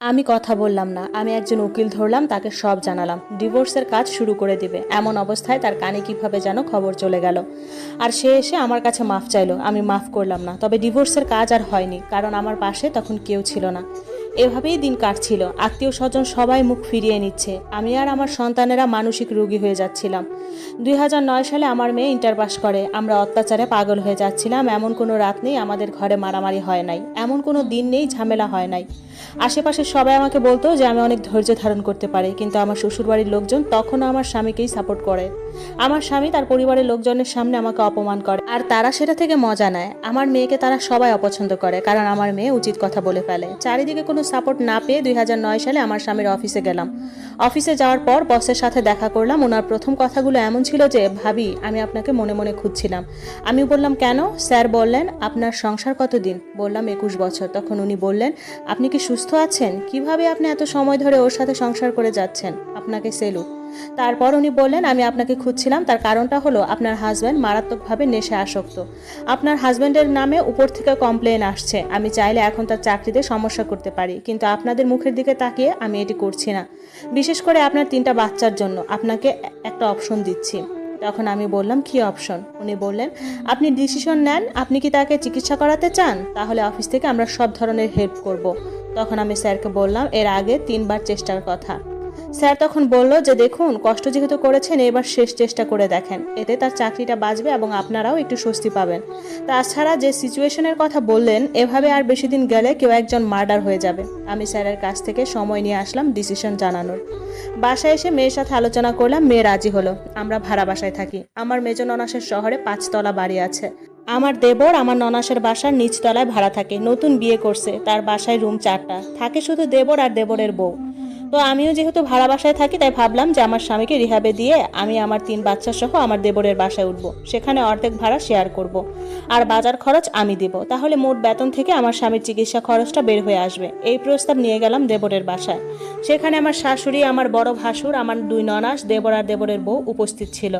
আমি কথা বললাম না। আমি একজন উকিল ধরলাম, তাকে সব জানালাম। ডিভোর্সের কাজ শুরু করে দিবে। এমন অবস্থায় তার কানে কীভাবে যেন খবর চলে গেল। আর সে এসে আমার কাছে মাফ চাইলো। আমি মাফ করলাম না। তবে ডিভোর্সের কাজ আর হয়নি, কারণ আমার পাশে তখন কেউ ছিল না। এভাবেই দিন কাটছিল। আত্মীয় স্বজন সবাই মুখ ফিরিয়ে নিচ্ছে। আমি আর আমার সন্তানেরা মানসিক রোগী হয়ে যাচ্ছিলাম। দুই হাজার নয় সালে আমার মেয়ে ইন্টার পাস করে। আমরা অত্যাচারে পাগল হয়ে যাচ্ছিলাম। এমন কোনো রাত নেই আমাদের ঘরে মারামারি হয় নাই। এমন কোনো দিন নেই ঝামেলা হয় নাই। আশেপাশে সবাই আমাকে বলতো যে আমি অনেক ধৈর্য ধারণ করতে পারি, কিন্তু আমার শ্বশুরবাড়ির লোকজন তখনও আমার স্বামীকেই সাপোর্ট করে। আমার স্বামী তার পরিবারের লোকজনের সামনে আমাকে অপমান করে। আর তারা সেটা থেকে মজা নেয়। আমার মেয়েকে তারা সবাই অপছন্দ করে, কারণ আমার মেয়ে উচিত কথা বলে ফেলে। চারিদিকে কোনো সাপোর্ট না পেয়ে দুই সালে আমার স্বামীর অফিসে গেলাম। অফিসে যাওয়ার পর বসের সাথে দেখা করলাম। ওনার প্রথম কথাগুলো এমন ছিল যে, ভাবি, আমি আপনাকে মনে মনে খুঁজছিলাম। আমি বললাম, কেন? স্যার বললেন, আপনার সংসার কতদিন? বললাম, একুশ বছর। তখন উনি বললেন, আপনি কি সুস্থ আছেন? কীভাবে আপনি এত সময় ধরে ওর সাথে সংসার করে যাচ্ছেন? আপনাকে সেলুট তারপর উনি বললেন, আমি আপনাকে খুঁজছিলাম। তার কারণটা হলো আপনার হাজব্যান্ড মারাত্মকভাবে নেশে আসক্ত। আপনার হাজব্যান্ডের নামে উপর থেকে কমপ্লেন আসছে। আমি চাইলে এখন তার চাকরিতে সমস্যা করতে পারি। কিন্তু আপনাদের মুখের দিকে তাকিয়ে আমি এটি করছি না। বিশেষ করে আপনার তিনটা বাচ্চার জন্য। আপনাকে একটা অপশন দিচ্ছি। তখন আমি বললাম, কি অপশন উনি বললেন, আপনি ডিসিশন নেন। আপনি কি তাকে চিকিৎসা করাতে চান? তাহলে অফিস থেকে আমরা সব ধরনের হেল্প করব। তখন আমি স্যারকে বললাম, এর আগে তিনবার চেষ্টার কথা। স্যার তখন বলল যে, দেখুন, কষ্ট যেহেতু করেছেন, এবার শেষ চেষ্টা করে দেখেন। এতে তার চাকরিটা বাঁচবে এবং আপনারাও একটু স্বস্তি পাবেন। তাছাড়া যে সিচুয়েশনের কথা বললেন, এভাবে আর বেশি দিন গেলে কেউ একজন মার্ডার হয়ে যাবে। আমি স্যারের কাছ থেকে সময় নিয়ে আসলাম ডিসিশন জানানোর। বাসায় এসে মেয়ের সাথে আলোচনা করলাম, মেয়ে রাজি হলো। আমরা ভাড়া বাসায় থাকি। আমার মেজ ননাসের শহরে পাঁচতলা বাড়ি আছে। আমার দেবর আমার ননাসের বাসার নিচতলায় ভাড়া থাকে, নতুন বিয়ে করছে, তার বাসায় রুম চারটা। থাকে শুধু দেবর আর দেবরের বউ। তো আমিও যেহেতু ভাড়া বাসায় থাকি, তাই ভাবলাম যে আমার স্বামীকে রিহাবে দিয়ে আমি আমার তিন বাচ্চা সহ আমার দেবরের বাসায় উঠবো। সেখানে অর্ধেক ভাড়া শেয়ার করব। আর বাজার খরচ আমি দিব। তাহলে মোট বেতন থেকে আমার স্বামীর চিকিৎসা খরচটা বের হয়ে আসবে। এই প্রস্তাব নিয়ে গেলাম দেবরের বাসায়। সেখানে আমার শাশুড়ি, আমার বড় ভাসুর, আমার দুই ননাস, দেবর আর দেবরের বউ উপস্থিত ছিল।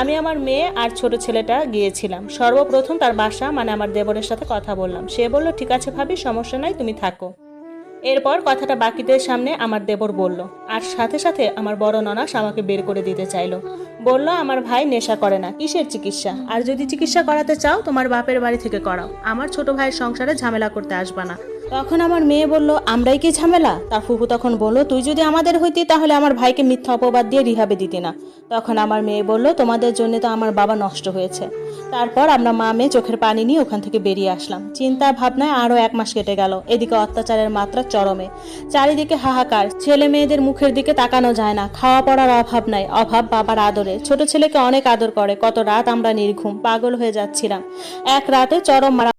আমি আমার মেয়ে আর ছোট ছেলেটা গিয়েছিলাম। সর্বপ্রথম তার বাসা মানে আমার দেবরের সাথে কথা বললাম। সে বলল, ঠিক আছে ভাবি, সমস্যা নাই, তুমি থাকো। এরপর কথাটা বাকিদের সামনে আমার দেবর বলল, আর সাথে সাথে আমার বড় ননাস আমাকে বের করে দিতে চাইলো। বলল, আমার ভাই নেশা করে না, কিসের চিকিৎসা? আর যদি চিকিৎসা করাতে চাও, তোমার বাপের বাড়ি থেকে করাও। আমার ছোট ভাইয়ের সংসারে ঝামেলা করতে আসবা না। তখন আমার মেয়ে বলল, আমরাই কি ঝামেলা? তার ফুফু তখন বলল, তুই যদি আমাদের হইতি, তাহলে আমার ভাইকে মিথ্যা অপবাদ দিয়ে রিহাবে দিতি না। তখন আমার মেয়ে বলল, তোমাদের জন্য তো আমার বাবা নষ্ট হয়েছে। তারপর আমরা মা মেয়ে চোখের পানি নিয়ে ওখান থেকে বেরিয়ে আসলাম। চিন্তা ভাবনায় আরও এক মাস কেটে গেল। এদিকে অত্যাচারের মাত্রা চরমে। চারিদিকে হাহাকার। ছেলে মেয়েদের মুখের দিকে তাকানো যায় না। খাওয়া পড়ার অভাব নাই। অভাব বাবার আদরে। ছোট ছেলেকে অনেক আদর করে। কত রাত আমরা নির্ঘুম। পাগল হয়ে যাচ্ছিলাম। এক রাতে চরম মারা